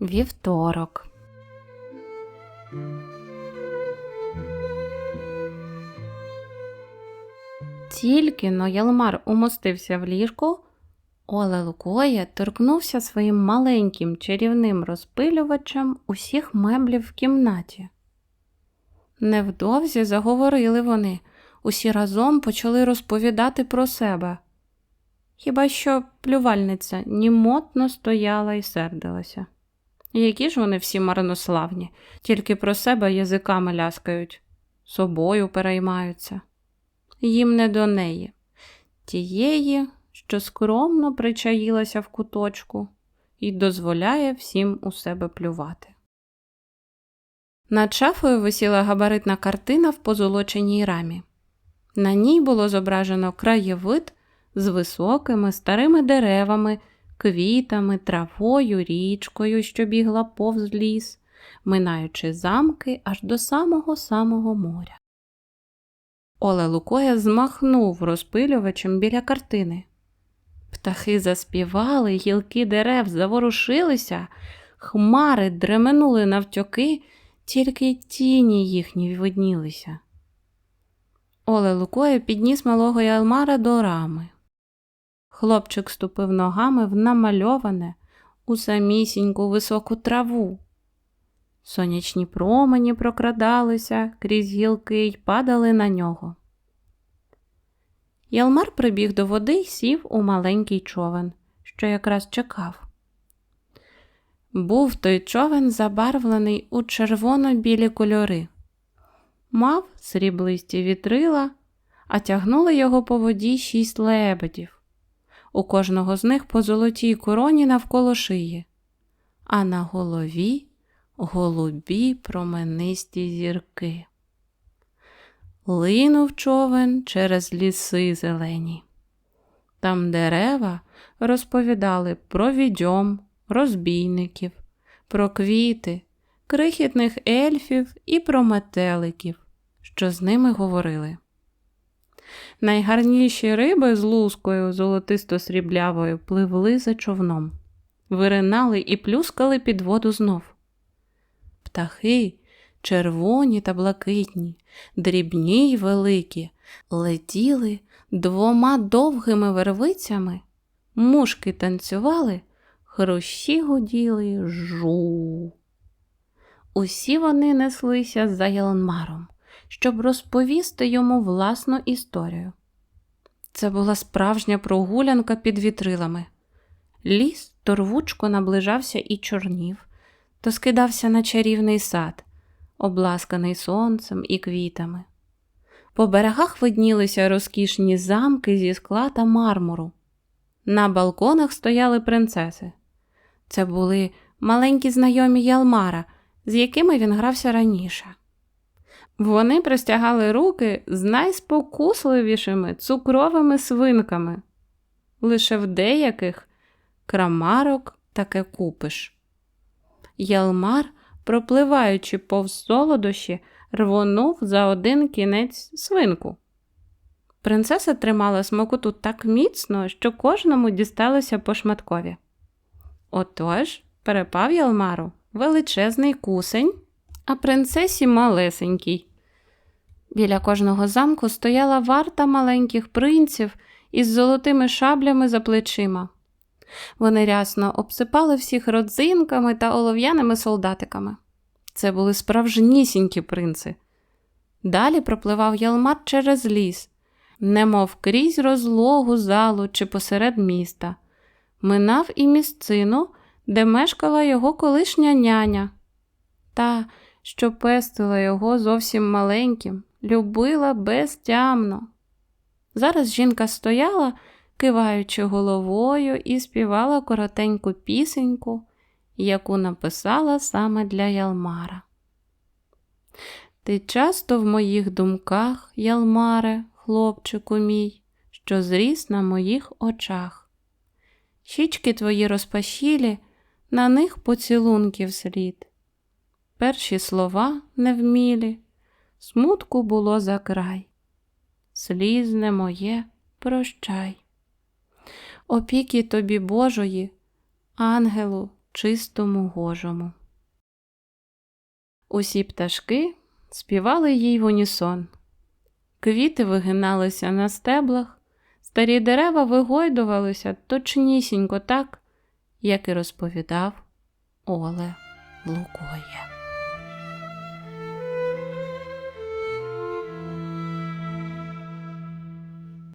Вівторок. Тільки но Ялмар умостився в ліжку, Оле Лукоє торкнувся своїм маленьким чарівним розпилювачем усіх меблів в кімнаті. Невдовзі заговорили вони, усі разом почали розповідати про себе. Хіба що плювальниця німотно стояла і сердилася. Які ж вони всі марнославні, тільки про себе язиками ляскають, собою переймаються. Їм не до неї, тієї, що скромно причаїлася в куточку і дозволяє всім у себе плювати. Над шафою висіла габаритна картина в позолоченій рамі. На ній було зображено краєвид з високими старими деревами, квітами, травою, річкою, що бігла повз ліс, минаючи замки аж до самого самого моря. Оле Лукоя змахнув розпилювачем біля картини. Птахи заспівали, гілки дерев заворушилися, хмари дременули навтьоки, тільки тіні їхні виднілися. Оле Лукоя підніс малого Ялмара до рами. Хлопчик ступив ногами в намальоване у самісіньку високу траву. Сонячні промені прокрадалися крізь гілки й падали на нього. Ялмар прибіг до води й сів у маленький човен, що якраз чекав. Був той човен забарвлений у червоно-білі кольори, мав сріблисті вітрила, а тягнули його по воді шість лебедів. У кожного з них по золотій короні навколо шиї, а на голові голубі променисті зірки. Линув човен через ліси зелені. Там дерева розповідали про відьом, розбійників, про квіти, крихітних ельфів і про метеликів, що з ними говорили. Найгарніші риби з лускою золотисто-сріблявою пливли за човном, виринали і плюскали під воду знов. Птахи, червоні та блакитні, дрібні й великі, летіли двома довгими вервицями, мушки танцювали, хрущі гуділи жу. Усі вони неслися за Єланмаром, щоб розповісти йому власну історію. Це була справжня прогулянка під вітрилами. Ліс торвучко наближався і чорнів, то скидався на чарівний сад, обласканий сонцем і квітами. По берегах виднілися розкішні замки зі скла та мармуру. На балконах стояли принцеси. Це були маленькі знайомі Ялмара, з якими він грався раніше. Вони простягали руки з найспокусливішими цукровими свинками. Лише в деяких крамарок таке купиш. Ялмар, пропливаючи повз солодощі, рвонув за один кінець свинку. Принцеса тримала смокоту так міцно, що кожному дісталося по шматкові. Отож, перепав Ялмару величезний кусень, а принцесі малесенький. Біля кожного замку стояла варта маленьких принців із золотими шаблями за плечима. Вони рясно обсипали всіх родзинками та олов'яними солдатиками. Це були справжнісінькі принци. Далі пропливав ялмар через ліс, немов крізь розлогу залу чи посеред міста, минав і місцину, де мешкала його колишня няня. Та, що пестила його зовсім маленьким, любила безтямно. Зараз жінка стояла, киваючи головою, і співала коротеньку пісеньку, яку написала саме для Ялмара. Ти часто в моїх думках, Ялмаре, хлопчику мій, що зріс на моїх очах. Щічки твої розпашілі, на них поцілунків слід. Перші слова невмілі, смутку було за край. Слізне моє, прощай. Опіки тобі Божої, ангелу, чистому гожому. Усі пташки співали їй в унісон. Квіти вигиналися на стеблах, старі дерева вигойдувалися точнісінько так, як і розповідав Оле Лукоє.